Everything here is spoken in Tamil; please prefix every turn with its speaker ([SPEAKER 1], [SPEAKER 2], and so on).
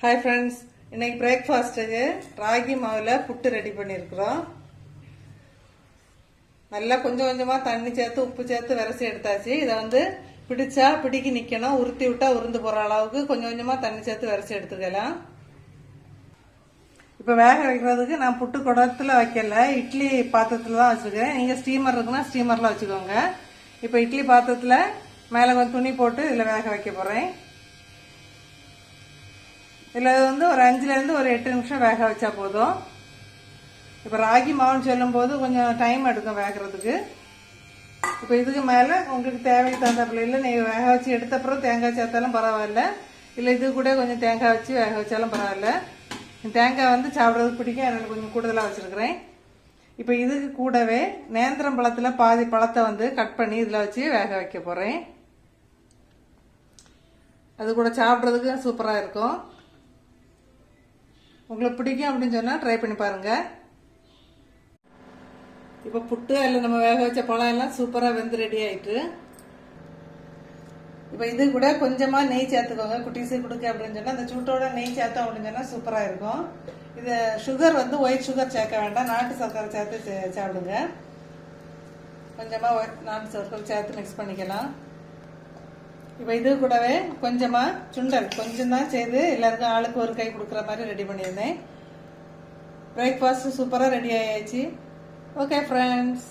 [SPEAKER 1] ஹாய் ஃப்ரெண்ட்ஸ் இன்னைக்கு பிரேக்ஃபாஸ்ட்டுக்கு ராகி மாவில் புட்டு ரெடி பண்ணியிருக்கிறோம் நல்லா கொஞ்சம் கொஞ்சமாக தண்ணி சேர்த்து உப்பு சேர்த்து விரசி எடுத்தாச்சு. இதை வந்து பிடிச்சா பிடிக்கி நிற்கணும் உருத்தி விட்டா உருந்து போகிற அளவுக்கு கொஞ்சம் கொஞ்சமாக தண்ணி சேர்த்து விரசி எடுத்துக்கலாம். இப்போ வேக வைக்கிறதுக்கு நான் புட்டு குடத்தில் வைக்கல. இட்லி பாத்திரத்தில் தான் வச்சுருக்கேன். நீங்கள் ஸ்டீமர் இருக்குன்னா ஸ்டீமரில் வச்சுக்கோங்க. இப்போ இட்லி பாத்திரத்தில் மேலே கொஞ்சம் துணி போட்டு இதில் வேக வைக்க போகிறேன் இதில் வந்து ஒரு அஞ்சுலேருந்து ஒரு எட்டு நிமிஷம் வேக வச்சா போதும். இப்போ ராகி மாவுன்னு சொல்லும்போது கொஞ்சம் டைம் எடுக்கும் வேகிறதுக்கு. இப்போ இதுக்கு மேலே உங்களுக்கு தேவைக்கு தகுந்தாப்புல இல்லை நீங்கள் வேக வச்சு எடுத்த அப்புறம் தேங்காய் சேர்த்தாலும் பரவாயில்ல. இல்லை இது கூட கொஞ்சம் தேங்காய் வச்சு வேக வச்சாலும் பரவாயில்ல. தேங்காய் வந்து சாப்பிட்றதுக்கு பிடிக்கும் அதனால் கொஞ்சம் கூடுதலாக வச்சுருக்கிறேன். இப்போ இதுக்கு கூடவே நேந்திரம் பழத்தில் பாதி பழத்தை வந்து கட் பண்ணி இதில் வச்சு வேக வைக்க போகிறேன் அது கூட சாப்பிட்றதுக்கு சூப்பராக இருக்கும். உங்களுக்கு பிடிக்கும் அப்படின்னு சொன்னால் ட்ரை பண்ணி பாருங்கள் இப்போ புட்டு அதில் நம்ம வேக வச்ச பழம் எல்லாம் சூப்பராக வெந்து ரெடி ஆயிட்டு. இப்போ இது கூட கொஞ்சமாக நெய் சேர்த்துக்கோங்க. குட்டீஸு கொடுக்க அப்படின்னு சொன்னால் அந்த சூட்டோட நெய் சேர்த்தோம் அப்படின்னு சொன்னால் சூப்பராக இருக்கும். இது சுகர் வந்து ஒயிட் சுகர் சேர்க்க வேண்டாம். நாட்டு சர்க்கரை சேர்த்து சே- சாப்பிடுங்க. கொஞ்சமாக நாட்டு சர்க்கரை சேர்த்து மிக்ஸ் பண்ணிக்கலாம். இப்போ இது கூடவே கொஞ்சமாக சுண்டல் கொஞ்சம் தான் சேர்த்து எல்லாருக்கும் ஆளுக்கு ஒரு கை கொடுக்குற மாதிரி ரெடி பண்ணியிருந்தேன். பிரேக்ஃபாஸ்ட் சூப்பராக ரெடி ஆயாச்சு. Okay friends